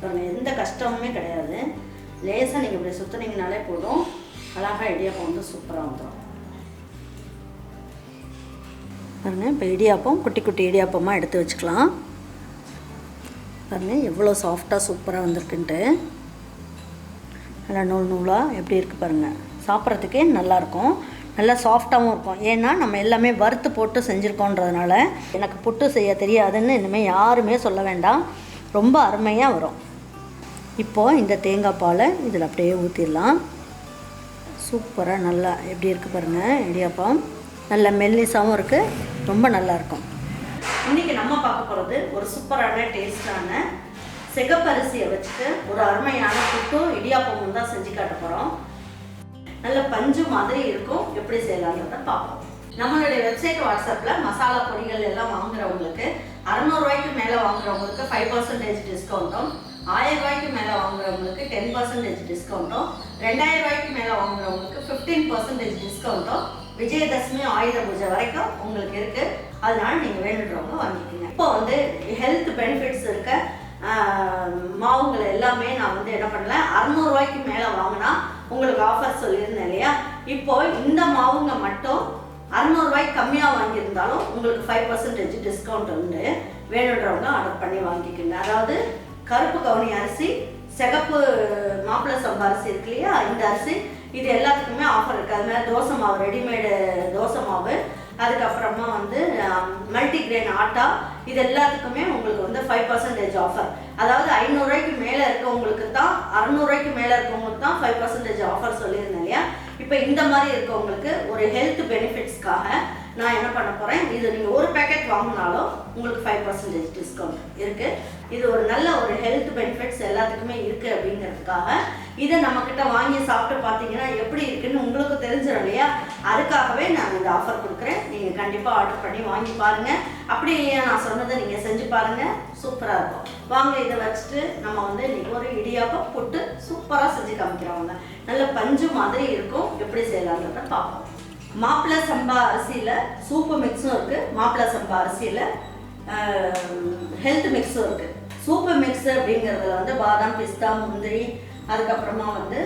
பாருங்கள் எந்த கஷ்டமுமே கிடையாது. லேசாக நீங்கள் இப்படி சுற்றுனீங்கனாலே போதும். அழகாக இடியாப்பம் வந்து சூப்பராக வந்துடும் பாருங்கள் இப்போ இடியாப்பம் குட்டி குட்டி இடியாப்பமாக எடுத்து வச்சுக்கலாம். பாருங்கள் எவ்வளோ சாஃப்டாக சூப்பராக வந்திருக்குன்ட்டு. நல்லா நூல் நூலாக எப்படி இருக்குது பாருங்கள் சாப்பிட்றதுக்கே நல்லாயிருக்கும் நல்லா சாஃப்டாகவும் இருக்கும். ஏன்னா நம்ம எல்லாமே வறுத்து போட்டு செஞ்சுருக்கோன்றதுனால எனக்கு புட்டு செய்ய தெரியாதுன்னு இனிமேல் யாருமே சொல்ல வேண்டாம். ரொம்ப அருமையாக வரும். இப்போது இந்த தேங்காய் பாலை இதில் அப்படியே ஊற்றிடலாம் சூப்பராக நல்லா எப்படி இருக்குது பாருங்கள் இடியாப்பம் நல்ல மெல்லிசாவும் இருக்குது ரொம்ப நல்லாயிருக்கும் இன்றைக்கி நம்ம பார்க்க போகிறது ஒரு சூப்பரான டேஸ்டான சிகப்பரிசியை வச்சுட்டு ஒரு அருமையான புட்டும் இடியாப்பமும் தான் செஞ்சு காட்ட போகிறோம் நல்ல பஞ்சு மாதிரி இருக்கும் எப்படி செய்யலாங்கிறத பார்ப்போம். நம்மளுடைய வெப்சைட் வாட்ஸ்அப்பில் மசாலா பொடிகள் எல்லாம் வாங்குறவங்களுக்கு அறநூறுவாய்க்கு மேலே வாங்குறவங்களுக்கு ஃபைவ் பர்சன்டேஜ் டிஸ்கவுண்ட்டும் ஆயிரம் ரூபாய்க்கு மேலே வாங்குறவங்களுக்கு டென் பர்சன்டேஜ் டிஸ்கவுண்ட்டும் ரெண்டாயிரம் ரூபாய்க்கு மேலே வாங்குறவங்களுக்கு ஃபிஃப்டீன் பர்சன்டேஜ் டிஸ்கவுண்ட்டும் விஜயதசமி ஆயுத பூஜை வரைக்கும் உங்களுக்கு இருக்கு. அதனால நீங்கள் வேணுன்றவங்க வாங்கிக்கோங்க. இப்போ வந்து ஹெல்த் பெனிஃபிட்ஸ் இருக்க மாவுங்களை எல்லாமே நான் வந்து என்ன பண்ணல அறநூறுவாய்க்கு மேலே வாங்கினா உங்களுக்கு ஆஃபர் சொல்லியிருந்தேன் இல்லையா? இப்போ இந்த மாவுங்க மட்டும் அறநூறுவாய்க்கு கம்மியாக வாங்கியிருந்தாலும் உங்களுக்கு ஃபைவ் பர்சன்டேஜ் டிஸ்கவுண்ட் உண்டு. வேணுன்றவங்க ஆர்டர் பண்ணி வாங்கிக்கோங்க. அதாவது கருப்பு கவுனி அரிசி சிகப்பு மாப்பிள்ளை சம்பா அரிசி இருக்கு இல்லையா? இந்த அரிசி இது எல்லாத்துக்குமே ஆஃபர் இருக்குது அது மாதிரி தோசை மாவு ரெடிமேடு தோசை மாவு. அதுக்கப்புறமா வந்து மல்டி கிரெயின் ஆட்டா. இது எல்லாத்துக்குமே உங்களுக்கு வந்து ஃபைவ் பர்சன்டேஜ் ஆஃபர் அதாவது ஐநூறுரூவாய்க்கு மேலே இருக்கவங்களுக்கு தான் அறநூறுவாய்க்கு மேலே இருக்கவங்களுக்கு தான் ஃபைவ் பர்சன்டேஜ் ஆஃபர் சொல்லியிருந்தேன் இல்லையா? இப்போ இந்த மாதிரி இருக்கவங்களுக்கு ஒரு ஹெல்த் பெனிஃபிட்ஸ்க்காக நான் என்ன பண்ண போகிறேன் இது நீங்கள் ஒரு பேக்கெட் வாங்கினாலும் உங்களுக்கு ஃபைவ் பர்சன்டேஜ் டிஸ்கவுண்ட் இருக்குது இது ஒரு நல்ல ஒரு ஹெல்த் பெனிஃபிட்ஸ் எல்லாத்துக்குமே இருக்குது அப்படிங்கிறதுக்காக இதை நம்மக்கிட்ட வாங்கி சாப்பிட்டு பார்த்தீங்கன்னா எப்படி இருக்குன்னு உங்களுக்கு தெரிஞ்சிடும் இல்லையா? அதுக்காகவே நான் இந்த ஆஃபர் கொடுக்குறேன். நீங்கள் கண்டிப்பாக ஆர்டர் பண்ணி வாங்கி பாருங்கள் அப்படி இல்லையா நான் சொன்னதை நீங்கள் செஞ்சு பாருங்கள் சூப்பராக இருக்கும். வாங்க இதை வச்சுட்டு நம்ம வந்து இன்னைக்கு ஒரு இடியாப்பம் போட்டு சூப்பராக செஞ்சு காமிக்கிறவங்க. நல்ல பஞ்சு மாதிரி இருக்கும். எப்படி செய்யலான்றத பார்ப்போம். மாப்பிள்ளை சம்பா அரிசியில் சூப்பு மிக்ஸும் இருக்குது மாப்பிள்ளை சம்பா அரிசியில் ஹெல்த் மிக்ஸும் இருக்குது சூப்பு மிக்ஸ் அப்படிங்கிறதுல வந்து பாதாம் பிஸ்தா முந்திரி அதுக்கப்புறமா வந்து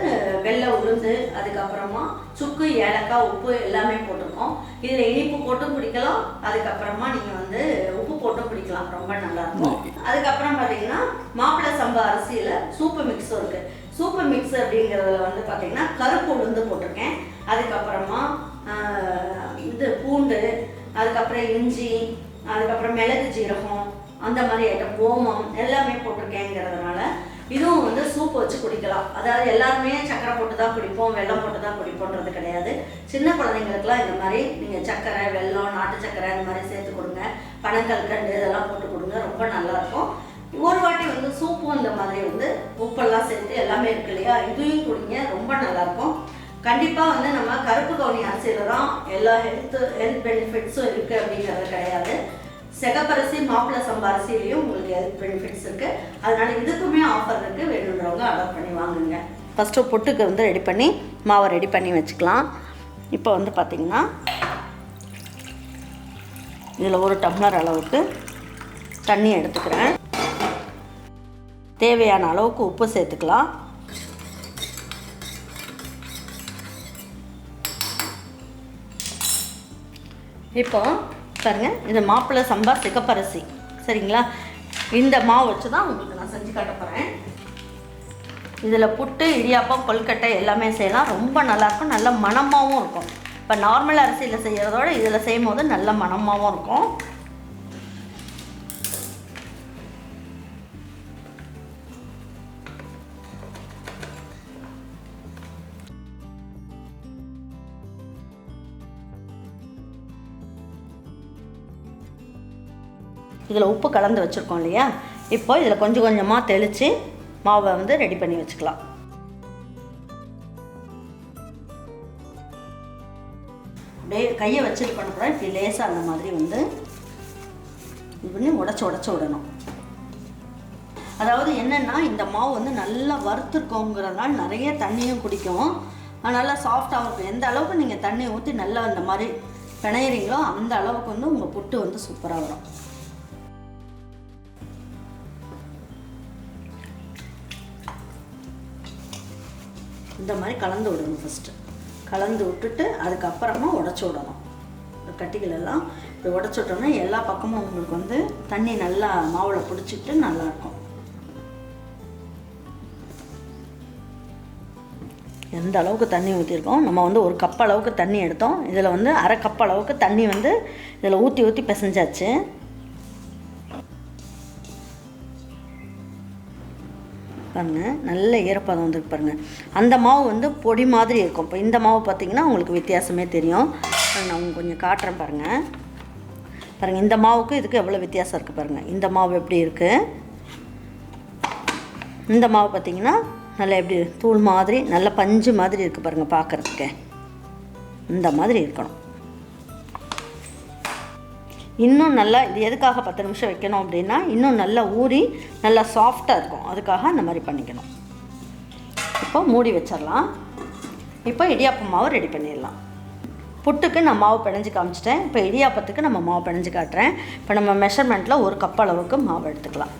வெள்ளை உளுந்து அதுக்கப்புறமா சுக்கு ஏலக்காய் உப்பு எல்லாமே போட்டிருக்கோம். இதில் இனிப்பு போட்டும் குடிக்கலாம் அதுக்கப்புறமா நீங்கள் வந்து உப்பு போட்டும் குடிக்கலாம். ரொம்ப நல்லாயிருக்கும். அதுக்கப்புறம் பார்த்தீங்கன்னா மாப்பிள்ளை சம்பா அரிசியில் சூப்பு மிக்ஸும் இருக்குது சூப்பு மிக்ஸ் அப்படிங்கிறதுல வந்து பார்த்தீங்கன்னா கருப்பு உளுந்து போட்டிருக்கேன். அதுக்கப்புறமா இது பூண்டு அதுக்கப்புறம் இஞ்சி அதுக்கப்புறம் மிளகு ஜீரகம் அந்த மாதிரி ஐட்டம் ஓமம் எல்லாமே போட்டிருக்கேங்கிறதுனால இதுவும் வந்து சூப் வச்சு குடிக்கலாம். அதாவது எல்லாருமே சக்கரை போட்டு தான் குடிப்போம் வெல்லம் போட்டு தான் குடிப்போன்றது கிடையாது. சின்ன குழந்தைங்களுக்குலாம் இந்த மாதிரி நீங்கள் சக்கரை வெல்லம் நாட்டு சக்கரை இந்த மாதிரி சேர்த்து கொடுங்க. பனங்கற்கண்டு இதெல்லாம் போட்டு கொடுங்க ரொம்ப நல்லாயிருக்கும். ஒரு வாட்டி வந்து சூப்பும் இந்த மாதிரி வந்து உப்பெல்லாம் சேர்த்து எல்லாமே இருக்கு இல்லையா? இதையும் குடிங்க ரொம்ப நல்லாயிருக்கும். கண்டிப்பாக வந்து நம்ம கருப்பு கவுனி அரிசியில் தான் எல்லா ஹெல்த்து ஹெல்த் பெனிஃபிட்ஸும் இருக்குது அப்படிங்கிறது கிடையாது. செகப்பரிசி மாப்பிள்ளை சம்பா அரிசிலையும் உங்களுக்கு ஹெல்த் பெனிஃபிட்ஸ் இருக்குது அதனால இதுக்குமே ஆஃபர் இருக்குது வேணுன்றவங்க ஆர்டர் பண்ணி வாங்குங்க. ஃபஸ்ட்டு புட்டுக்கு வந்து ரெடி பண்ணி மாவை ரெடி பண்ணி வச்சுக்கலாம். இப்போ வந்து பார்த்திங்கன்னா இதில் ஒரு டம்ளர் அளவுக்கு தண்ணி எடுத்துக்கிறேன். தேவையான அளவுக்கு உப்பு சேர்த்துக்கலாம். இப்போ பாருங்கள் இது மாப்பிள்ளை சம்பா சிக்கப்பரிசி சரிங்களா? இந்த மாவு வச்சு தான் உங்களுக்கு நான் செஞ்சு காட்ட போகிறேன் இதில் புட்டு இடியாப்பம் கொல்கட்டை எல்லாமே செய்யலாம். ரொம்ப நல்லாயிருக்கும். நல்ல மணமாகவும் இருக்கும். இப்போ நார்மல் அரிசியில் செய்கிறதோட இதில் செய்யும் போது நல்ல மணமாகவும் இருக்கும். இதில் உப்பு கலந்து வச்சுருக்கோம் இல்லையா? இப்போ இதில் கொஞ்சம் கொஞ்சமாக தெளித்து மாவை வந்து ரெடி பண்ணி வச்சுக்கலாம். அப்படியே கையை வச்சு இது பண்ணக்கூடாது இப்படி லேசாக அந்த மாதிரி வந்து இது பண்ணி உடச்சி உடச்சி விடணும். அதாவது என்னென்னா இந்த மாவு வந்து நல்லா வறுத்துருக்கோங்கிறதுனால நிறைய தண்ணியும் குடிக்கும். நல்லா சாஃப்டாகவும் இருக்கும் எந்த அளவுக்கு நீங்கள் தண்ணியை ஊற்றி நல்லா அந்த மாதிரி பிணையிறீங்களோ அந்த அளவுக்கு வந்து உங்கள் புட்டு வந்து சூப்பராக வரும். இந்த மாதிரி கலந்து விடணும் ஃபஸ்ட்டு கலந்து விட்டுட்டு அதுக்கப்புறமா உடச்சி விடணும். கட்டிகளெல்லாம் இப்போ இப்படி உடச்சி விட்டோம்னா எல்லா பக்கமும் உங்களுக்கு வந்து தண்ணி நல்லா மாவில் பிடிச்சிட்டு நல்லாயிருக்கும் எந்த அளவுக்கு தண்ணி ஊற்றிருக்கோம் நம்ம வந்து ஒரு கப் அளவுக்கு தண்ணி எடுத்தோம். இதில் வந்து அரை கப் அளவுக்கு தண்ணி வந்து இதில் ஊற்றி ஊற்றி பிசைஞ்சாச்சு. பாருங்க நல்ல ஈரப்பதம் வந்துருக்கு பாருங்க. அந்த மாவு வந்து பொடி மாதிரி இருக்கும். இப்போ இந்த மாவு பார்த்தீங்கன்னா உங்களுக்கு வித்தியாசமே தெரியும். நான் உங்களுக்கு கொஞ்சம் காட்டுறேன் பாருங்கள் பாருங்கள் இந்த மாவுக்கு இதுக்கு எவ்வளோ வித்தியாசம் இருக்குது பாருங்கள் இந்த மாவு எப்படி இருக்குது இந்த மாவு பார்த்தீங்கன்னா நல்லா எப்படி தூள் மாதிரி நல்ல பஞ்சு மாதிரி இருக்குது பாருங்கள் பார்க்குறதுக்கு இந்த மாதிரி இருக்கணும். இன்னும் நல்லா இது எதுக்காக பத்து நிமிஷம் வைக்கணும் அப்படின்னா இன்னும் நல்லா ஊறி நல்லா சாஃப்டாக இருக்கும். அதுக்காக அந்த மாதிரி பண்ணிக்கணும். இப்போ மூடி வச்சிடலாம். இப்போ இடியாப்பம் மாவு ரெடி பண்ணிடலாம். புட்டுக்கு நான் மாவு பிணைஞ்சு காமிச்சிட்டேன். இப்போ இடியாப்பத்துக்கு நம்ம மாவு பிணைஞ்சு காட்டுறேன். இப்போ நம்ம மெஷர்மெண்ட்டில் ஒரு கப் அளவுக்கு மாவு எடுத்துக்கலாம்.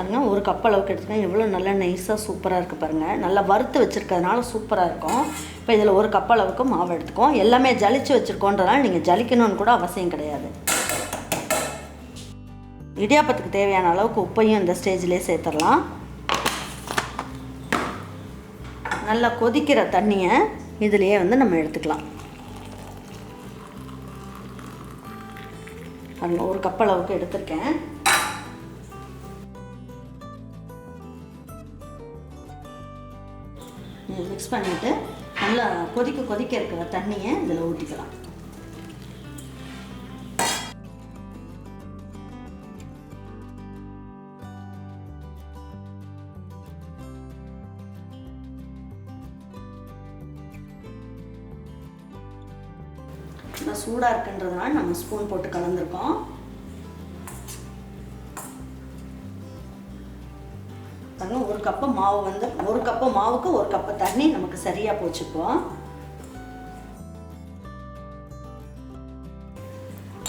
பாருங்கள் ஒரு கப் அளவுக்கு எடுத்துக்கேன் எவ்வளோ நல்லா நைஸாக சூப்பராக இருக்குது பாருங்கள் நல்லா வறுத்து வச்சுருக்கிறதுனால சூப்பராக இருக்கும். இப்போ இதில் ஒரு கப் அளவுக்கு மாவு எடுத்துக்கோம் எல்லாமே ஜலிச்சு வச்சுருக்கோன்றதுனால நீங்கள் ஜலிக்கணும்னு கூட அவசியம் கிடையாது. இடியாப்பத்துக்கு தேவையான அளவுக்கு உப்பையும் இந்த ஸ்டேஜ்லேயே சேர்த்துடலாம். நல்லா கொதிக்கிற தண்ணியை இதுலேயே வந்து நம்ம எடுத்துக்கலாம். அதில் ஒரு கப் அளவுக்கு எடுத்திருக்கேன். மிக்ஸ் பண்ணிவிட்டு நல்லா கொதிக்க கொதிக்க இருக்கிற தண்ணியை இதில் ஊற்றிக்கலாம் நல்லா சூடாக இருக்குன்றதுனால நம்ம ஸ்பூன் போட்டு கலந்துருக்கோம். கப்பு மாவு வந்து ஒரு கப்பு மாவுக்கு ஒரு கப்பு தண்ணி நமக்கு சரியாக போச்சுப்போம்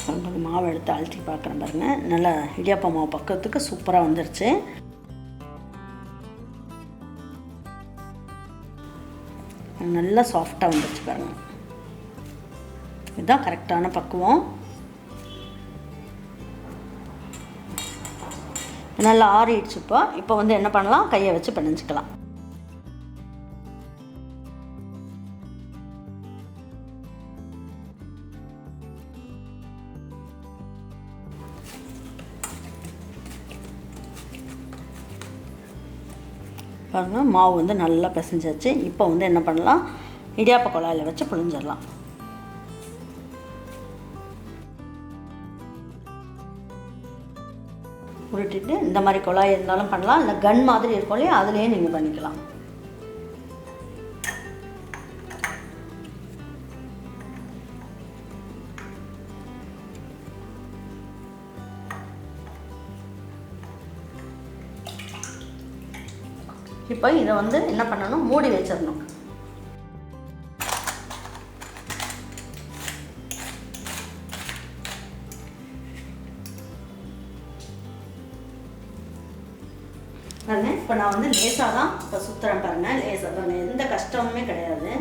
கொஞ்சம் மாவு எடுத்து அழுத்தி பார்க்குறேன் பாருங்க. நல்லா இடியாப்பா மாவு பக்கத்துக்கு சூப்பராக வந்துருச்சு. நல்லா சாஃப்டாக வந்துருச்சு பாருங்க. இதுதான் கரெக்டான பக்குவம். நல்லா ஆறிடுச்சு இப்போ. இப்போ வந்து என்ன பண்ணலாம்? கையை வச்சு பிணைஞ்சிக்கலாம். பாருங்கள் மாவு வந்து நல்லா பிசைஞ்சாச்சு. இப்போ வந்து என்ன பண்ணலாம்? இடியாப்ப குழாயில் வச்சு புழிஞ்சிடலாம். உருட்டிட்டு இந்த மாதிரி குழாய் இருந்தாலும் பண்ணலாம். இல்லை கன் மாதிரி இருக்கும் இல்லையா? அதுலேயே நீங்கள் பண்ணிக்கலாம். இப்போ இதை வந்து என்ன பண்ணணும்? மூடி வச்சிடணும். நான் வந்து லேசாக தான் இப்போ சுற்றுறேன் பாருங்க. லேசாக பாருங்க. எந்த கஷ்டமுமே கிடையாது.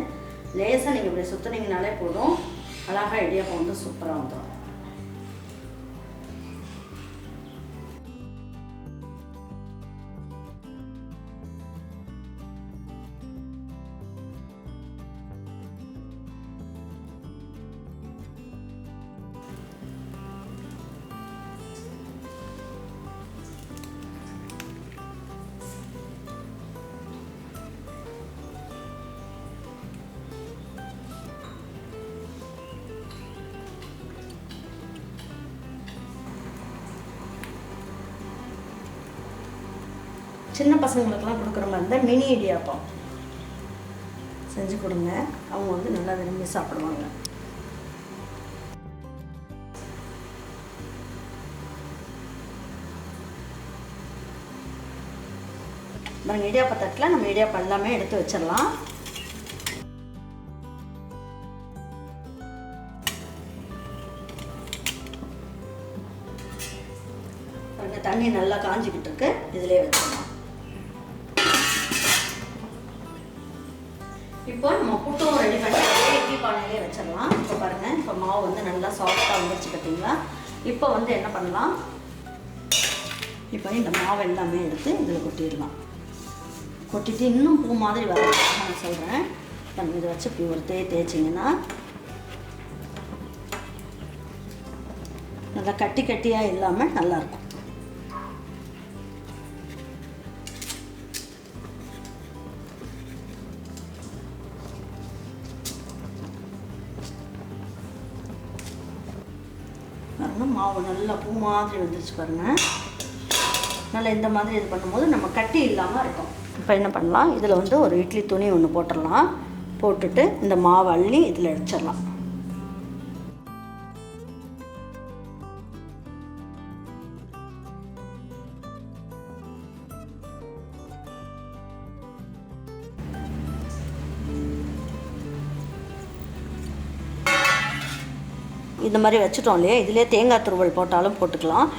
லேசாக நீங்கள் இப்படி சுற்றுனீங்கனாலே போதும். அழகாக இடியாப்பம் வந்து சூப்பராக வந்துடும் சின்ன பசங்களுக்கெல்லாம் கொடுக்குற மாதிரி இருந்தால் மினி இடியாப்பம். செஞ்சு கொடுங்க. அவங்க வந்து நல்லா விரும்பி சாப்பிடுவாங்க. பாருங்க இடியாப்ப தட்டில் நம்ம இடியாப்பம் எல்லாமே எடுத்து வச்சிடலாம். தண்ணி நல்லா காஞ்சிக்கிட்டு இருக்கு. இதிலே வச்சிடலாம். இப்போ நம்ம புட்டும் ரெடி பண்ணி இட்லி பானையிலே வச்சிடலாம். இப்போ பாருங்கள் இப்போ மாவு வந்து நல்லா சாஃப்டாக வந்துருச்சு பார்த்தீங்களா? இப்போ வந்து என்ன பண்ணலாம்? இப்போ இந்த மாவு எல்லாமே எடுத்து இதில் கொட்டிடலாம். கொட்டிட்டு இன்னும் பூ மாதிரி வர நான் சொல்கிறேன் நம்ம இதை வச்சு இப்படி ஒரு தேய் தேய்ச்சிங்கன்னா நல்லா கட்டி கட்டியாக இல்லாமல் நல்லாயிருக்கும் மாவு நல்லா பூ மாதிரி வந்துருச்சு பாருங்க. நல்லா இந்த மாதிரி இது பண்ணும்போது நம்ம கட்டி இல்லாமல் இருக்கும். இப்போ என்ன பண்ணலாம்? இதில் வந்து ஒரு இட்லி துணி ஒன்று போட்டுடலாம் போட்டுட்டு இந்த மாவை அள்ளி இதில் அடிச்சிடலாம். இந்த மாதிரி வச்சுட்டோம் இல்லையா? இதிலே தேங்காய் துருவல் போட்டாலும் போட்டுக்கலாம்.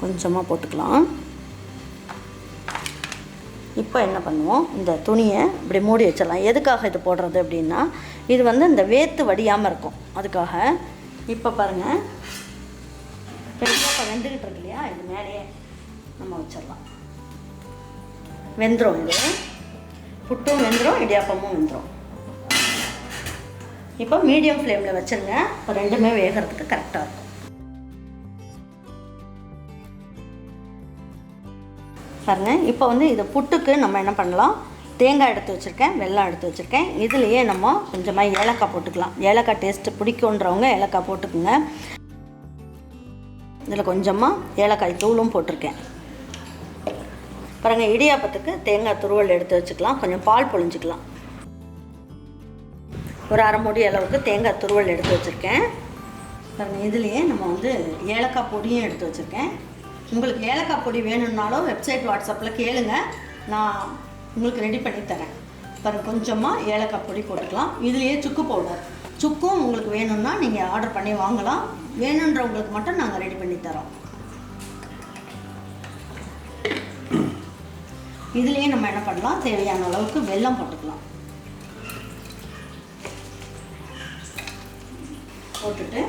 கொஞ்சமாக போட்டுக்கலாம். இப்போ என்ன பண்ணுவோம்? இந்த துணியை இப்படி மூடி வச்சிடலாம். எதுக்காக இது போடுறது அப்படின்னா இது வந்து இந்த வேத்து வடியாமல் இருக்கும். அதுக்காக இப்போ பாருங்கள் பெரியப்பா வெந்துக்கிட்டு இருக்கு இல்லையா? இது மேலேயே நம்ம வச்சிடலாம். வெந்துடும் இது. புட்டும் வெந்துடும் இடியாப்பமும் வெந்துடும் இப்போ மீடியம் ஃப்ளேமில் வச்சுருங்க. இப்போ ரெண்டுமே வேகிறதுக்கு கரெக்டாக இருக்கும். பாருங்க இப்போ வந்து இது புட்டுக்கு நம்ம என்ன பண்ணலாம்? தேங்காய் எடுத்து வச்சுருக்கேன் வெள்ளம் எடுத்து வச்சுருக்கேன். இதுலேயே நம்ம கொஞ்சமாக ஏலக்காய் போட்டுக்கலாம். ஏலக்காய் டேஸ்ட்டு பிடிக்குன்றவங்க ஏலக்காய் போட்டுக்குங்க. இதில் கொஞ்சமாக ஏலக்காய் தூளும் போட்டிருக்கேன். பாருங்கள் இடியாப்பத்துக்கு தேங்காய் துருவல் எடுத்து வச்சுக்கலாம். கொஞ்சம் பால் பொழிஞ்சிக்கலாம். ஒரு அரை மூடி அளவுக்கு தேங்காய் துருவல் எடுத்து வச்சுருக்கேன். பாருங்கள் இதுலேயே நம்ம வந்து ஏலக்காய் பொடியும் எடுத்து வச்சுருக்கேன். உங்களுக்கு ஏலக்காய் பொடி வேணும்னாலும் வெப்சைட் வாட்ஸ்அப்பில் கேளுங்க. நான் உங்களுக்கு ரெடி பண்ணி தரேன். பாருங்க கொஞ்சமாக ஏலக்காய் பொடி போட்டுக்கலாம். இதுலேயே சுக்கு பவுடர் சுக்கும் உங்களுக்கு வேணும்னா நீங்கள் ஆர்டர் பண்ணி வாங்கலாம். வேணுன்றவங்களுக்கு மட்டும் நாங்கள் ரெடி பண்ணி தரோம். இதுலேயே நம்ம என்ன பண்ணலாம்? தேவையான அளவுக்கு வெல்லம் போட்டுக்கலாம். போட்டுட்டு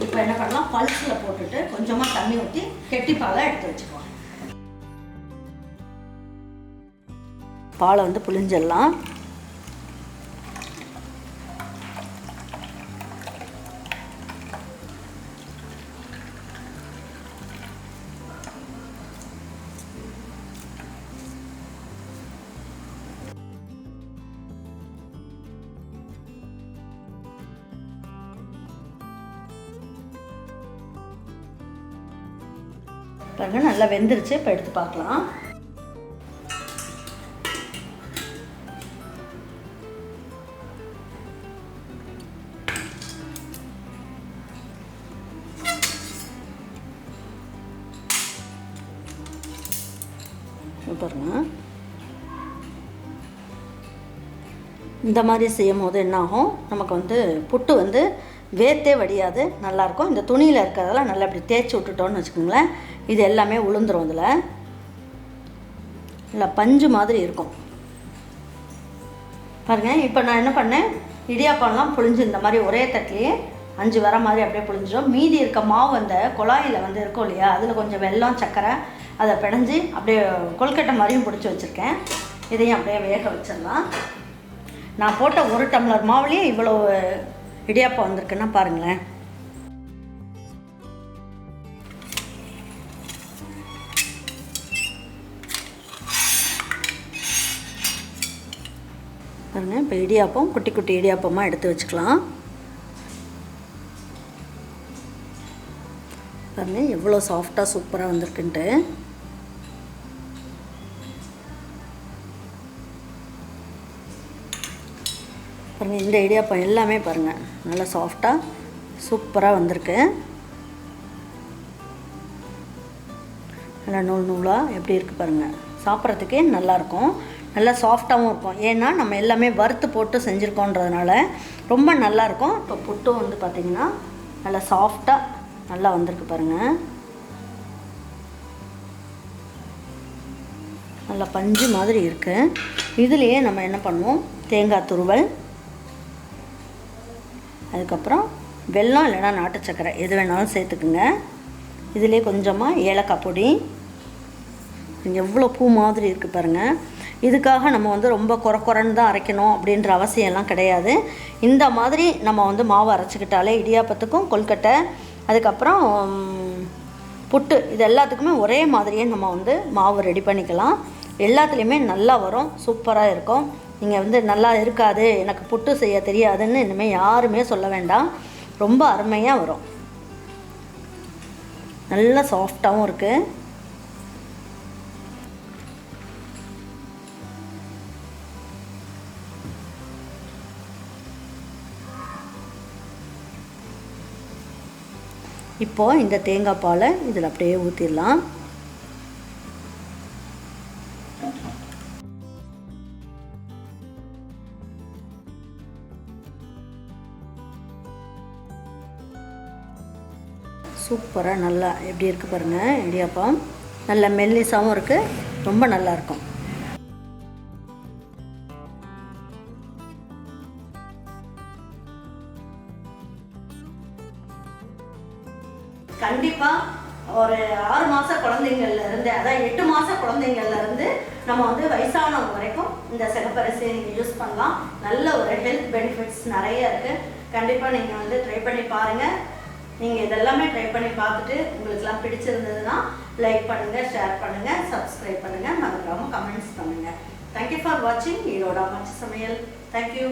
இப்போ என்ன பண்ணலாம்? பல்ஸில் போட்டுட்டு கொஞ்சமாக தண்ணி ஊற்றி கெட்டிப்பாலை எடுத்து வச்சுக்குவோம் பாலை வந்து புளிஞ்சிடலாம் பாருங்க நல்லா வெந்துருச்சு. இப்போ எடுத்து பார்க்கலாம். இந்த மாதிரி செய்யும் போது என்ன ஆகும் நமக்கு வந்து புட்டு வந்து வேர்த்தே வடியாது. நல்லாயிருக்கும் இந்த துணியில் இருக்கிறதெல்லாம் நல்லா இப்படி தேய்ச்சி விட்டுட்டோன்னு வச்சுக்கோங்களேன். இது எல்லாமே உளுந்துரும் இதில். நல்லா பஞ்சு மாதிரி இருக்கும். பாருங்கள் இப்போ நான் என்ன பண்ணேன்? இடியாப்பம்லாம் புழிஞ்சு இந்த மாதிரி ஒரே தட்டிலேயே அஞ்சு வர மாதிரி அப்படியே புழிஞ்சிடும் மீதி இருக்க மாவு அந்த குழாயில் வந்து இருக்கும் இல்லையா? அதில் கொஞ்சம் வெல்லம் சர்க்கரை அதை பிணைஞ்சு அப்படியே கொல்கட்டை மாதிரியும் பிடிச்சி வச்சுருக்கேன். இதையும் அப்படியே வேக வச்சிடலாம். நான் போட்ட ஒரு டம்ளர் மாவுலேயே இவ்வளோ இடியாப்பம் வந்திருக்குன்னா பாருங்களேன். பாருங்க. இப்போ இடியாப்பம் குட்டி குட்டி இடியாப்பமாக எடுத்து வச்சுக்கலாம். பாருங்க எவ்வளோ சாஃப்டாக சூப்பராக வந்திருக்குன்ட்டு. பாருங்கள் இந்த இடியாப்பம் எல்லாமே பாருங்கள் நல்லா சாஃப்டாக சூப்பராக வந்திருக்கு. நல்லா நூல் நூலாக எப்படி இருக்குது பாருங்கள் சாப்பிட்றதுக்கே நல்லாயிருக்கும் நல்லா சாஃப்டாகவும் இருக்கும். ஏன்னா நம்ம எல்லாமே வறுத்து போட்டு செஞ்சுருக்கோன்றதுனால ரொம்ப நல்லாயிருக்கும் இப்போ புட்டும் வந்து பார்த்திங்கன்னா நல்லா சாஃப்டாக நல்லா வந்திருக்கு பாருங்கள் நல்லா பஞ்சு மாதிரி இருக்குது இதுலேயே நம்ம என்ன பண்ணுவோம்? தேங்காய் துருவல். அதுக்கப்புறம் வெல்லம் இல்லைன்னா நாட்டு சக்கரை எது வேணாலும் சேர்த்துக்குங்க. இதிலே கொஞ்சமாக ஏலக்காய் பொடி. எவ்வளோ பூ மாதிரி இருக்குது பாருங்கள் இதுக்காக நம்ம வந்து ரொம்ப குறை குறைன்னு தான் அரைக்கணும் அப்படின்ற அவசியம்லாம் கிடையாது. இந்த மாதிரி நம்ம வந்து மாவு அரைச்சிக்கிட்டாலே இடியாப்பத்துக்கும் கொல்கட்டை அதுக்கப்புறம் புட்டு இது எல்லாத்துக்குமே ஒரே மாதிரியே நம்ம வந்து மாவு ரெடி பண்ணிக்கலாம். எல்லாத்துலேயுமே நல்லா வரும் சூப்பராக இருக்கும். நீங்கள் வந்து நல்லா இருக்காது எனக்கு புட்டு செய்ய தெரியாதுன்னு இனிமேல் யாருமே சொல்ல வேண்டாம். ரொம்ப அருமையாக வரும். நல்லா சாஃப்டாகவும் இருக்குது இப்போது இந்த தேங்காய் பாலை இதில் அப்படியே ஊற்றிடலாம் சூப்பராக நல்லா எப்படி இருக்குது பாருங்கள் இடியாப்பம் நல்ல மெல்லிசாவும் இருக்குது ரொம்ப நல்லா கண்டிப்பாக ஒரு ஆறு மாத குழந்தைங்கள்ல இருந்து அதாவது எட்டு மாத குழந்தைங்கள்ல இருந்து நம்ம வந்து வயசானவங்க வரைக்கும் இந்த சிகப்பரிசியை நீங்கள் யூஸ் பண்ணலாம். நல்ல ஒரு ஹெல்த் பெனிஃபிட்ஸ் நிறைய இருக்குது கண்டிப்பாக நீங்கள் வந்து ட்ரை பண்ணி பாருங்கள் நீங்கள் இதெல்லாமே ட்ரை பண்ணி பார்த்துட்டு உங்களுக்குலாம் பிடிச்சிருந்ததுன்னா லைக் பண்ணுங்கள் ஷேர் பண்ணுங்கள் சப்ஸ்கிரைப் பண்ணுங்கள் மறக்காமல் கமெண்ட்ஸ் பண்ணுங்கள் தேங்க்யூ ஃபார் வாட்சிங் ஈரோட மச்ச சமையல். தேங்க்யூ